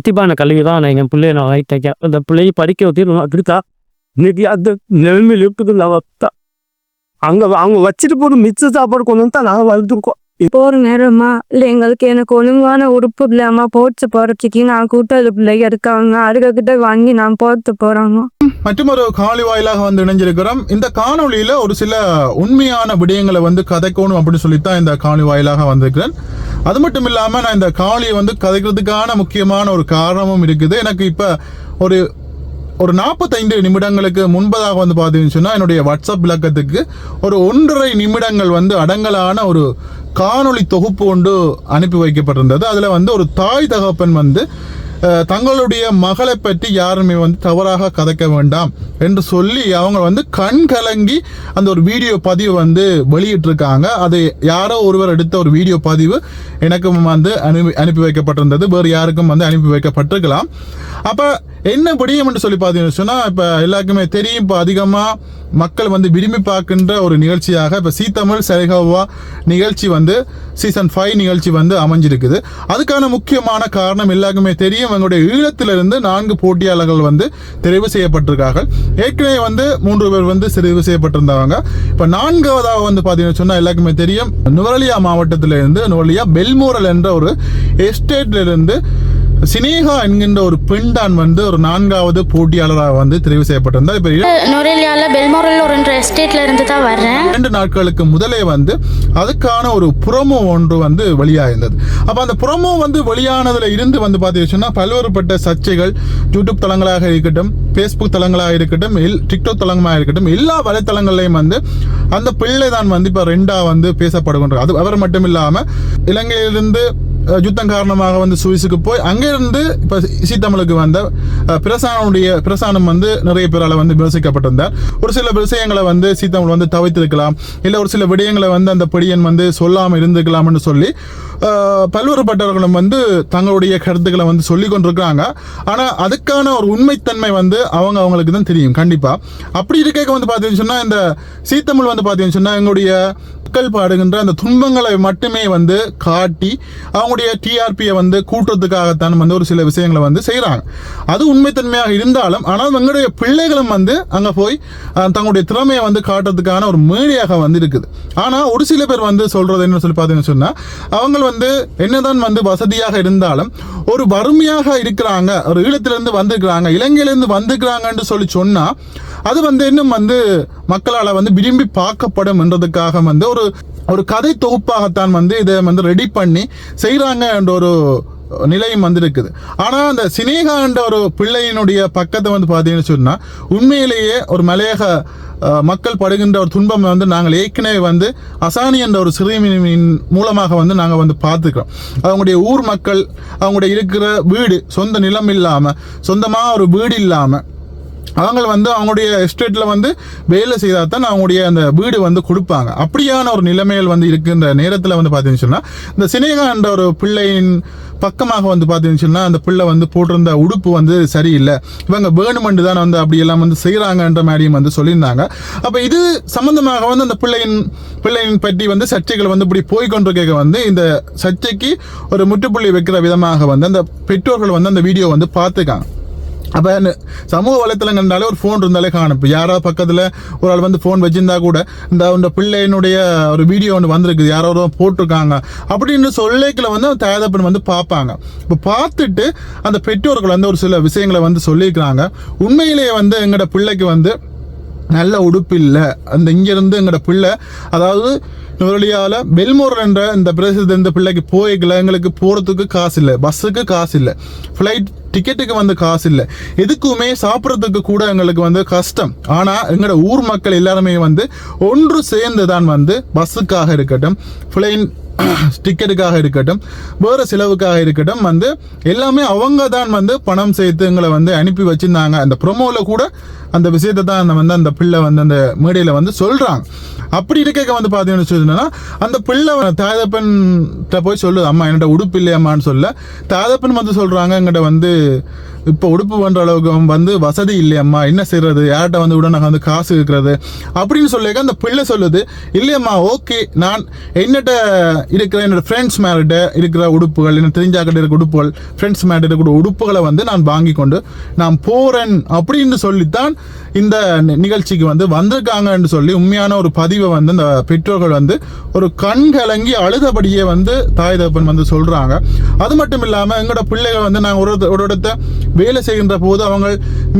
கண்டிப்பான கல்வி தான் நான் என் பிள்ளைய நான் வாங்கி தைக்க. அந்த பிள்ளையை படிக்க வச்சு அப்படித்தா இன்னைக்கு அந்த நிலைமையில் இருக்குது நான் வத்தா. அங்கே அவங்க வச்சுட்டு போகிற மிச்ச சாப்பாடு கொண்டு வந்து தான் நாங்கள் வளர்த்துருக்கோம் போற நேரமா இல்ல எங்களுக்கு எனக்கு ஒழுங்கான உறுப்பு இல்லாம போட்டு போறதுக்கு நான் கூட்டாளி பிள்ளைங்க இருக்காங்க அதுகிட்ட வாங்கி நான் போட்டு போறாங்க மற்றொரு காணொளி வாயிலாக வந்து இணைஞ்சிருக்கிறோம். இந்த காணொளியில ஒரு சில உண்மையான விடயங்களை வந்து கதைக்கணும் அப்படின்னு சொல்லித்தான் இந்த காணொளி வாயிலாக வந்திருக்கிறேன். அது மட்டும் இல்லாமல் நான் இந்த காளியை வந்து கதைக்கிறதுக்கான முக்கியமான ஒரு காரணமும் இருக்குது. எனக்கு இப்போ ஒரு ஒரு நாற்பத்தைந்து நிமிடங்களுக்கு முன்பதாக வந்து பார்த்தீங்கன்னு சொன்னா என்னுடைய வாட்ஸ்அப் விளக்கத்துக்கு ஒரு ஒன்றரை நிமிடங்கள் வந்து அடங்கலான ஒரு காணொளி தொகுப்பு கொண்டு அனுப்பி வைக்கப்பட்டிருந்தது. அதில் வந்து ஒரு தாய் தகப்பன் வந்து தங்களுடைய மகளை பற்றி யாருமே வந்து தவறாக கதைக்க வேண்டாம் என்று சொல்லி அவங்க வந்து கண் கலங்கி அந்த ஒரு வீடியோ பதிவு வந்து வெளியிட்டிருக்காங்க. அது யாரோ ஒருவர் எடுத்த ஒரு வீடியோ பதிவு எனக்கும் வந்து அனுப்பி அனுப்பி வைக்கப்பட்டிருந்தது. வேறு யாருக்கும் வந்து அனுப்பி வைக்கப்பட்டிருக்கலாம். அப்போ என்ன படியும் என்று சொல்லி பார்த்தீங்கன்னு சொன்னால் இப்போ எல்லாருக்குமே தெரியும் இப்போ அதிகமாக மக்கள் வந்து விரும்பி பார்க்கின்ற ஒரு நிகழ்ச்சியாக இப்போ சீ தமிழ் சரிகவா நிகழ்ச்சி வந்து சீசன் ஃபைவ் நிகழ்ச்சி வந்து அமைஞ்சிருக்குது. அதுக்கான முக்கியமான காரணம் எல்லாருக்குமே தெரியும் எங்களுடைய ஈழத்திலிருந்து நான்கு போட்டியாளர்கள் வந்து தெரிவு செய்யப்பட்டிருக்கார்கள். ஏற்கனவே வந்து மூன்று பேர் வந்து தெரிவு செய்யப்பட்டிருந்தவங்க இப்போ நான்காவதாக வந்து பார்த்தீங்கன்னு சொன்னால் எல்லாருக்குமே தெரியும் நுவரலியா மாவட்டத்திலிருந்து நுவரலியா பெல்மோரல் என்ற ஒரு எஸ்டேட்ல இருந்து சினேகா என்கின்ற ஒரு பெண் தான் வந்து ஒரு நான்காவது போட்டியாளராக வந்து தெரிவு செய்யப்பட்டிருந்தார். இப்போ நுரேலியால பெல்மோரல் ஒரு எஸ்டேட்ல இருந்து தான் வர்றேன். இரண்டு நாட்களுக்கு முதலே வந்து அதுக்கான ஒரு புறமோ ஒன்று வந்து வெளியாயிருந்தது. அப்ப அந்த புறமோ வந்து வெளியானதுல இருந்து வந்து பார்த்தீங்கன்னா பல்வேறுபட்ட சர்ச்சைகள் யூடியூப் தளங்களாக இருக்கட்டும் ஃபேஸ்புக் தளங்களாக இருக்கட்டும் டிக்டாக் தளங்களாக இருக்கட்டும் எல்லா வலைத்தளங்கள்லையும் வந்து அந்த பிள்ளை தான் வந்து இப்போ ரெண்டா வந்து பேசப்படுகின்றது. அது அவர் மட்டும் இல்லாம இலங்கையிலிருந்து யுத்தம் காரணமாக வந்து சுவிஸுக்கு போய் அங்கிருந்து இப்போ சீத்தமிழுக்கு வந்த அஹ், பிரசானுடைய பிரசானம் வந்து நிறைய பேரால் வந்து விமர்சிக்கப்பட்டிருந்தார். ஒரு சில விஷயங்களை வந்து சீத்தமிழ் வந்து தவிர்த்திருக்கலாம் இல்லை ஒரு சில விடயங்களை வந்து அந்த பொடியன் வந்து சொல்லாமல் இருந்திருக்கலாம்னு சொல்லி பல்வேறுபட்டவர்களும் வந்து தங்களுடைய கருத்துக்களை வந்து சொல்லி கொண்டிருக்கிறாங்க. ஆனால் அதுக்கான ஒரு உண்மைத்தன்மை வந்து அவங்க அவங்களுக்கு தான் தெரியும் கண்டிப்பாக அப்படி இருக்க வந்து பார்த்தீங்கன்னு சொன்னால் இந்த சீத்தமிழ் வந்து பார்த்தீங்கன்னு சொன்னால் எங்களுடைய மக்கள் பாடுகின்ற அந்த துன்பங்களை மட்டுமே வந்து காட்டி அவங்களுடைய டிஆர்பியை வந்து கூட்டுறதுக்காகத்தான் வந்து ஒரு சில விஷயங்களை வந்து செய்கிறாங்க அது உண்மைத்தன்மையாக இருந்தாலும் ஆனால் எங்களுடைய பிள்ளைகளும் வந்து அங்கே போய் தங்களுடைய திறமையை வந்து காட்டுறதுக்கான ஒரு மேடையாக வந்து இருக்குது ஆனால் ஒரு சில பேர் வந்து சொல்றது என்ன சொல்லி பார்த்தீங்கன்னு சொன்னால் அவங்க வந்து என்னதான் வந்து வசதியாக இருந்தாலும் ஒரு வறுமையாக இருக்கிறாங்க ஒரு ஈழத்திலேருந்து வந்திருக்கிறாங்க இலங்கையிலேருந்து வந்திருக்கிறாங்கன்னு சொல்லி சொன்னால் அது வந்து இன்னும் வந்து மக்களால் வந்து விரும்பி பார்க்கப்படும் என்றதுக்காக வந்து ஒரு ஒரு கதை தொகுப்பாகத்தான் வந்து இதை வந்து ரெடி பண்ணி செய்கிறாங்க என்ற ஒரு நிலையும் வந்திருக்குது. ஆனால் அந்த சினேகா என்ற ஒரு பிள்ளையினுடைய பக்கத்தை வந்து பார்த்தீங்கன்னு சொன்னால் உண்மையிலேயே ஒரு மலையக மக்கள் படுகின்ற ஒரு துன்பம் வந்து நாங்கள் ஏற்கனவே வந்து அசானி என்ற ஒரு சிறுமியின் மூலமாக வந்து நாங்கள் வந்து பார்த்துக்கிறோம். அவங்களுடைய ஊர் மக்கள் அவங்களுடைய இருக்கிற வீடு சொந்த நிலம் இல்லாமல் சொந்தமாக ஒரு வீடு இல்லாமல் அவங்க வந்து அவங்களுடைய எஸ்டேட்டில் வந்து வேலை செய்தால் தான் அவங்களுடைய அந்த வீடு வந்து கொடுப்பாங்க. அப்படியான ஒரு நிலைமைகள் வந்து இருக்கின்ற நேரத்தில் வந்து பார்த்தீங்கன்னு சொன்னால் இந்த சினேகா என்ற ஒரு பிள்ளையின் பக்கமாக வந்து பார்த்தீங்கன்னு சொன்னால் அந்த பிள்ளை வந்து போட்டிருந்த உடுப்பு வந்து சரியில்லை. இவங்க வேணுமெண்டு தான் வந்து அப்படியெல்லாம் வந்து செய்கிறாங்கன்ற மாதிரியும் வந்து சொல்லியிருந்தாங்க. அப்போ இது சம்மந்தமாக வந்து அந்த பிள்ளையின் பிள்ளையின் பற்றி வந்து சர்ச்சைகள் வந்து இப்படி போய்கொண்டிருக்க வந்து இந்த சர்ச்சைக்கு ஒரு முற்றுப்புள்ளி வைக்கிற விதமாக வந்து அந்த பெற்றோர்கள் வந்து அந்த வீடியோ வந்து பார்த்துக்காங்க அப்போ சமூக வலைத்தளங்கள்னாலே ஒரு ஃபோன் இருந்தாலே காணும். இப்போ யாராவது பக்கத்தில் ஒரு ஆள் வந்து ஃபோன் வச்சிருந்தா கூட இந்த அந்த பிள்ளையினுடைய ஒரு வீடியோ ஒன்று வந்திருக்குது யாரோ ஒரு போட்டிருக்காங்க அப்படின்னு சொல்லிக்கல வந்து அந்த தயாதப்பன் வந்து பார்ப்பாங்க. இப்போ பார்த்துட்டு அந்த பெற்றோர்கள் வந்து ஒரு சில விஷயங்களை வந்து சொல்லியிருக்கிறாங்க. உண்மையிலேயே வந்து எங்களோட பிள்ளைக்கு வந்து நல்ல உடுப்பு இல்லை அந்த இங்கேருந்து எங்களோட பிள்ளை அதாவது நுரலியாவில் வெல்மோர் என்ற இந்த பிரதேசத்தில் இந்த பிள்ளைக்கு போய்க்கல எங்களுக்கு போகிறதுக்கு காசு இல்லை பஸ்ஸுக்கு காசு இல்லை ஃப்ளைட் டிக்கெட்டுக்கு வந்து காசு இல்லை. எதுக்குமே சாப்பிட்றதுக்கு கூட எங்களுக்கு வந்து கஷ்டம். ஆனால் எங்களோட ஊர் மக்கள் எல்லாருமே வந்து ஒன்று சேர்ந்து தான் வந்து பஸ்ஸுக்காக இருக்கட்டும் ஃப்ளைன் டிக்கெட்டுக்காக இருக்கட்டும் வேறு செலவுக்காக இருக்கட்டும் வந்து எல்லாமே அவங்க தான் வந்து பணம் சேர்த்து எங்களை வந்து அனுப்பி வச்சிருந்தாங்க. அந்த ப்ரொமோவில் கூட அந்த விஷயத்தை தான் அந்த வந்து அந்த பிள்ளை வந்து அந்த மேடையில் வந்து சொல்கிறாங்க அப்படி இருக்க வந்து பார்த்தீங்கன்னு அந்த பிள்ளை தாதப்பன்கிட்ட போய் சொல்லுது அம்மா என்னோட உடுப்பு இல்லையம்மான்னு சொல்ல. தாதப்பன் வந்து சொல்கிறாங்க எங்கிட்ட வந்து இப்போ உடுப்பு பண்ணுற அளவுக்கு வந்து வசதி இல்லையம்மா என்ன செய்யறது யார்கிட்ட வந்து விட நாங்கள் வந்து காசு இருக்கிறது அப்படின்னு சொல்லிக்க அந்த பிள்ளை சொல்லுது இல்லையம்மா ஓகே. நான் என்னட்ட இருக்கிற என்னோட ஃப்ரெண்ட்ஸ் மேலிட்ட இருக்கிற உடுப்புகள் என்ன தெரிஞ்சாக்கிட்ட இருக்கிற உடுப்புகள் ஃப்ரெண்ட்ஸ் மேலிட்ட இருக்கிற உடுப்புகளை வந்து நான் வாங்கி கொண்டு நான் போகிறேன் அப்படின்னு சொல்லித்தான் இந்த நிகழ்ச்சிக்கு வந்து வந்திருக்காங்கன்னு சொல்லி உண்மையான ஒரு பதிவை வந்து இந்த பெற்றோர்கள் வந்து ஒரு கண் கலங்கி அழுதபடியே வந்து தாய் தகப்பன் வந்து சொல்கிறாங்க அது மட்டும் இல்லாமல் எங்களோட பிள்ளைகள் வந்து நாங்கள் ஒரு ஒரு இடத்த வேலை செய்கின்ற போது அவங்க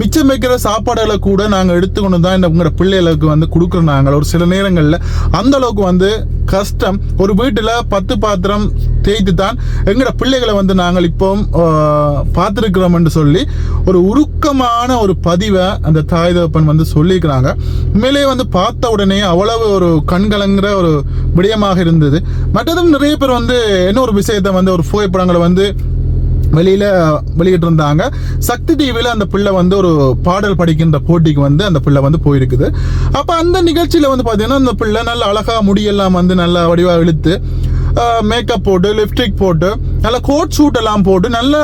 மிச்சம் வைக்கிற சாப்பாடுகளை கூட நாங்கள் எடுத்துக்கொண்டு தான் இந்த உங்களோட பிள்ளைகளுக்கு வந்து கொடுக்குறோம் நாங்கள். ஒரு சில நேரங்களில் அந்த அளவுக்கு வந்து கஷ்டம். ஒரு வீட்டில் பத்து பாத்திரம் தேய்த்து தான் எங்களோட பிள்ளைகளை வந்து நாங்கள் இப்போ பார்த்துருக்கிறோம் என்று சொல்லி ஒரு உருக்கமான ஒரு பதிவை அந்த தாய் தகப்பன் வந்து சொல்லியிருக்கிறாங்க. உண்மையிலேயே வந்து பார்த்த உடனே அவ்வளவு ஒரு கண்கலங்கிற ஒரு விடயமாக இருந்தது. மற்றதும் நிறைய பேர் வந்து என்ன ஒரு விஷயத்தை வந்து ஒரு புகைப்படங்களை வந்து வெளியில வெளியிட்டு இருந்தாங்க சக்தி டிவியில் அந்த பிள்ளை வந்து ஒரு பாடல் படிக்கின்ற போட்டிக்கு வந்து அந்த பிள்ளை வந்து போயிருக்குது. அப்போ அந்த நிகழ்ச்சியில் வந்து பாத்தீங்கன்னா அந்த பிள்ளை நல்ல அழகா முடியெல்லாம் வந்து நல்லா வடிவாக இழுத்து மேக்கப் போட்டு லிப்ஸ்டிக் போட்டு நல்ல கோட் சூட் எல்லாம் போட்டு நல்ல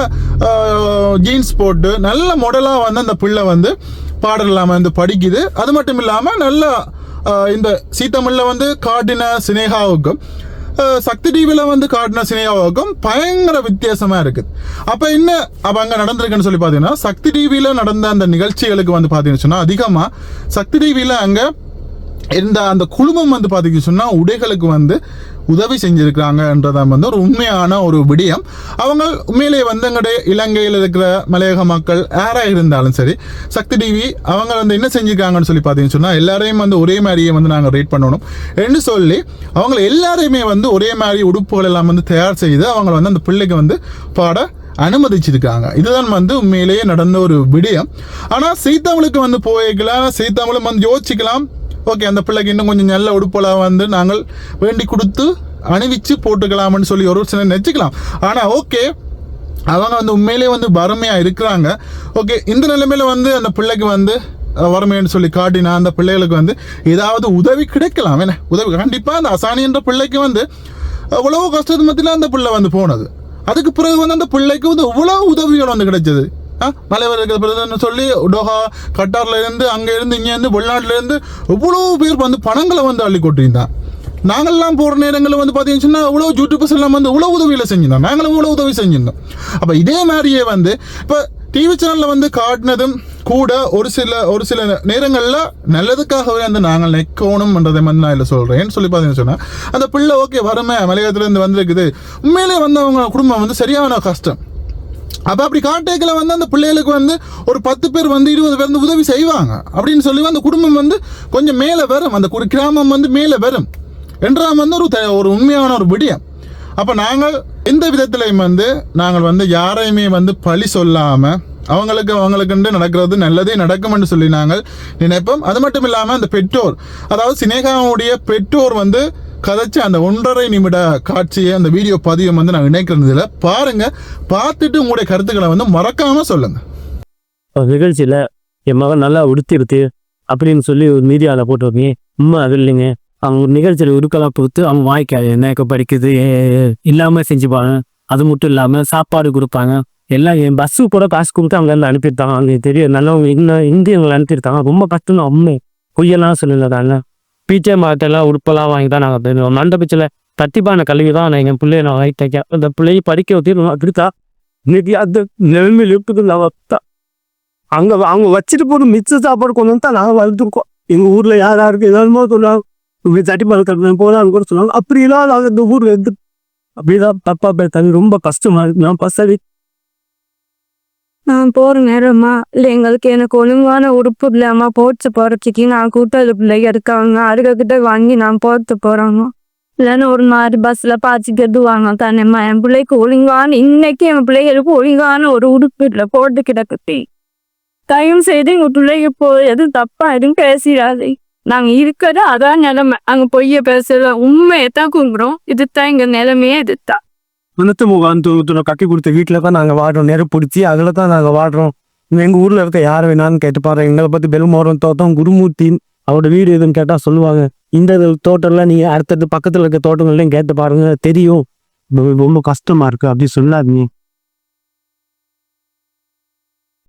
ஜீன்ஸ் போட்டு நல்ல மாடலாக வந்து அந்த பிள்ளை வந்து பாடல் எல்லாம் வந்து படிக்குது. அது மட்டும் இல்லாமல் நல்ல இந்த சீத்தமிழில் வந்து காட்டின சினேகாவுக்கும் சக்தி டிவியில் வந்து காட்டின சினிமாவுக்கும் பயங்கர வித்தியாசமாக இருக்குது அப்போ என்ன அப்போ அங்கே நடந்திருக்குன்னு சொல்லி பார்த்தீங்கன்னா சக்தி டிவியில் நடந்த அந்த நிகழ்ச்சிகளுக்கு வந்து பார்த்தீங்கன்னு சொன்னால் அதிகமாக சக்தி டிவியில் அங்கே இருந்த அந்த குழுமம் வந்து பார்த்தீங்கன்னு சொன்னால் உடைகளுக்கு வந்து உதவி செஞ்சிருக்கிறாங்கன்றதான் வந்து ஒரு உண்மையான ஒரு விடயம். அவங்க உண்மையிலேயே வந்து எங்களுடைய இலங்கையில் இருக்கிற மலையக மக்கள் யாராக இருந்தாலும் சரி சக்தி டிவி அவங்க வந்து என்ன செஞ்சிருக்காங்கன்னு சொல்லி பார்த்தீங்கன்னு சொன்னால் எல்லாரையும் வந்து ஒரே மாதிரியே வந்து நாங்கள் ரேட் பண்ணணும் என்று சொல்லி அவங்கள எல்லாரையுமே வந்து ஒரே மாதிரி உடுப்புகள் எல்லாம் வந்து தயார் செய்து அவங்க வந்து அந்த பிள்ளைக்கு வந்து பாட அனுமதிச்சிருக்காங்க. இதுதான் வந்து உண்மையிலேயே நடந்த ஒரு விடயம். ஆனால் சீத்தாமலுக்கு வந்து போயிக்கலாம் சீத்தாமலும் வந்து யோசிச்சுக்கலாம் ஓகே அந்த பிள்ளைக்கு இன்னும் கொஞ்சம் நல்ல உடுப்பெல்லாம் வந்து நாங்கள் வேண்டி கொடுத்து அணிவிச்சு போட்டுக்கலாம்னு சொல்லி ஒரு சிலர் நினச்சிக்கலாம் ஆனால் ஓகே அவங்க வந்து உண்மையிலே வந்து வறுமையாக இருக்கிறாங்க. ஓகே இந்த நிலைமையில் வந்து அந்த பிள்ளைக்கு வந்து வறுமைன்னு சொல்லி காட்டினா அந்த பிள்ளைகளுக்கு வந்து ஏதாவது உதவி கிடைக்கலாம். என்ன? உதவி கண்டிப்பாக அந்த அசானி என்ற பிள்ளைக்கு வந்து அவ்வளோ கஷ்டத்து மத்தியில் அந்த பிள்ளை வந்து போனது. அதுக்கு பிறகு வந்து அந்த பிள்ளைக்கு வந்து இவ்வளோ உதவிகள் வந்து கிடைச்சது? மலைவர்கள் பிரதர்னு சொல்லி டோஹா கட்டார்ல இருந்து அங்கே இருந்து இங்கேருந்து இருந்து இருந்து எவ்வளோ பேர் வந்து பணங்களை வந்து அள்ளி கொட்டிருந்தான் நாங்கள்லாம் போகிற நேரங்களில் வந்து பார்த்தீங்கன்னு சொன்னால் இவ்வளோ யூடியூபர்ஸ் எல்லாம் வந்து இவ்வளோ உதவியில் செஞ்சிருந்தோம் நாங்களும் இவ்வளோ உதவி செஞ்சிருந்தோம். அப்போ இதே மாதிரியே வந்து இப்போ டிவி சேனலில் வந்து காட்டினதும் கூட ஒரு சில ஒரு சில நேரங்களில் நல்லதுக்காகவே வந்து நாங்கள் நிற்கணும்ன்றதை வந்து நான் இல்லை சொல்கிறேன் சொல்லி பார்த்தீங்கன்னு சொன்னால் அந்த பிள்ளை ஓகே வறுமை மலையத்துலேருந்து வந்திருக்குது. உண்மையிலே வந்து அவங்க குடும்பம் வந்து சரியான கஷ்டம். அப்போ அப்படி கான்டாக்டில் வந்து அந்த பிள்ளைகளுக்கு வந்து ஒரு பத்து பேர் வந்து இருபது பேர் வந்து உதவி செய்வாங்க. அப்படின்னு சொல்லி அந்த குடும்பம் வந்து கொஞ்சம் மேலே வரும். அந்த குடி- கிராமம் வந்து மேலே வரும். என்றாம் வந்து ஒரு த- ஒரு உண்மையான ஒரு விடியம். அப்போ நாங்கள் எந்த விதத்திலையும் வந்து நாங்கள் வந்து யாரையுமே வந்து பழி சொல்லாமல் அவங்களுக்கு அவங்களுக்குண்டு நடக்கிறது நல்லதே நடக்கும்னு சொல்லி நாங்கள் நினைப்போம். அது மட்டும் இல்லாமல் அந்த பெற்றோர் அதாவது சினேகாவுடைய பெற்றோர் வந்து கதைச்ச அந்த ஒன்றரை நிமிட காட்சியை அந்த வீடியோ பதிவை வந்து நான் இணைக்கிறதுல பாருங்க. பார்த்துட்டு உங்களுடைய கருத்துக்களை வந்து மறக்காம சொல்லுங்க. ஒரு நிகழ்ச்சியில் என் மகன் நல்லா உடுத்திருத்து அப்படின்னு சொல்லி ஒரு மீடியாவில் போட்டு உண்மை அது இல்லைங்க. அவங்க ஒரு நிகழ்ச்சியில் உருக்கெல்லாம் கொடுத்து அவங்க வாய்க்காது என்ன படிக்குது இல்லாமல் செஞ்சுப்பாங்க அது மட்டும் இல்லாமல் சாப்பாடு கொடுப்பாங்க. எல்லாம் என் பஸ்ஸு கூட காசு கொடுத்து அவங்க இருந்து அனுப்பியிருந்தாங்க அவங்க தெரியும் நல்லவங்க இன்னும் இந்தியவங்களை அனுப்பியிருந்தாங்க ரொம்ப கஷ்டம் உண்மை பொய்யெல்லாம் சொல்லலை தானே. பீச்சே மாட்டெல்லாம் உடுப்பெல்லாம் வாங்கி தான் நாங்கள் தெரியும் மண்டபத்தில் தட்டிப்பான கல்வி தான் நான் எங்கள் பிள்ளைய நான் வாங்கி தைக்க அந்த பிள்ளையை படிக்க வச்சு அப்படித்தா இன்னைக்கு அந்த நிலைமையில் இருக்குது நான் அங்கே அவங்க வச்சுட்டு போகிற மிச்ச சாப்பாடு கொண்டு வந்து தான் நாங்கள் வளர்த்துருக்கோம். எங்கள் ஊரில் யார் யாருக்கு ஏதாவது சொல்லுவாங்க இப்படி தட்டி பழக்கிறது போகலான்னு கூட சொல்லுவாங்க அப்படி இல்லாத நாங்கள் இந்த ஊரில் இருந்து அப்படிதான் தப்பா தண்ணி ரொம்ப கஷ்டமாக இருக்கு. நான் பசவி நான் போற நேரமா? இல்லை எங்களுக்கு எனக்கு ஒழுங்கான உறுப்பு இல்லாம போட்டு போறதுக்கு. நான் கூட்டாளி பிள்ளைங்க இருக்காங்க. அதுக்கிட்ட வாங்கி நான் போட்டு போறாங்க. இல்லைன்னா ஒரு மாதிரி பஸ்ல பாய்ச்சிக்கிறது வாங்க தானேம்மா என் பிள்ளைக்கு ஒழுங்கான இன்னைக்கு என் பிள்ளைகளுக்கு ஒழுங்கான ஒரு உடுப்பு இல்லை. போட்டு கிடக்குட்டி தயவு செய்து எங்கள் பிள்ளைங்க போ. எதுவும் தப்பா எதுவும் பேசிடாதே. நாங்க இருக்கிறது அதான் நிலைமை. அங்க பொய்ய பேசல உண்மையை தான் குங்குறோம் இதுதான் எங்க நிலைமையே இதுதான். மனத்து முகாம் தூத்துல கட்டி கொடுத்த வீட்டில் தான் நாங்கள் வாடுறோம். நெருப்பிடிச்சி அதில் தான் நாங்கள் வாடுறோம். எங்கள் ஊரில் இருக்க யார் வேணான்னு கேட்டு பாரு. எங்களை பற்றி பெருமோரம் தோட்டம் குருமூர்த்தி அவரோட வீடு எதுன்னு கேட்டால் சொல்லுவாங்க. இந்த தோட்டம்லாம் நீங்கள் அடுத்தடுத்து பக்கத்தில் இருக்க தோட்டங்கள்லையும் கேட்டு பாருங்க. தெரியும். ரொம்ப- கஷ்டமாக இருக்குது அப்படி சொல்லாதீங்க.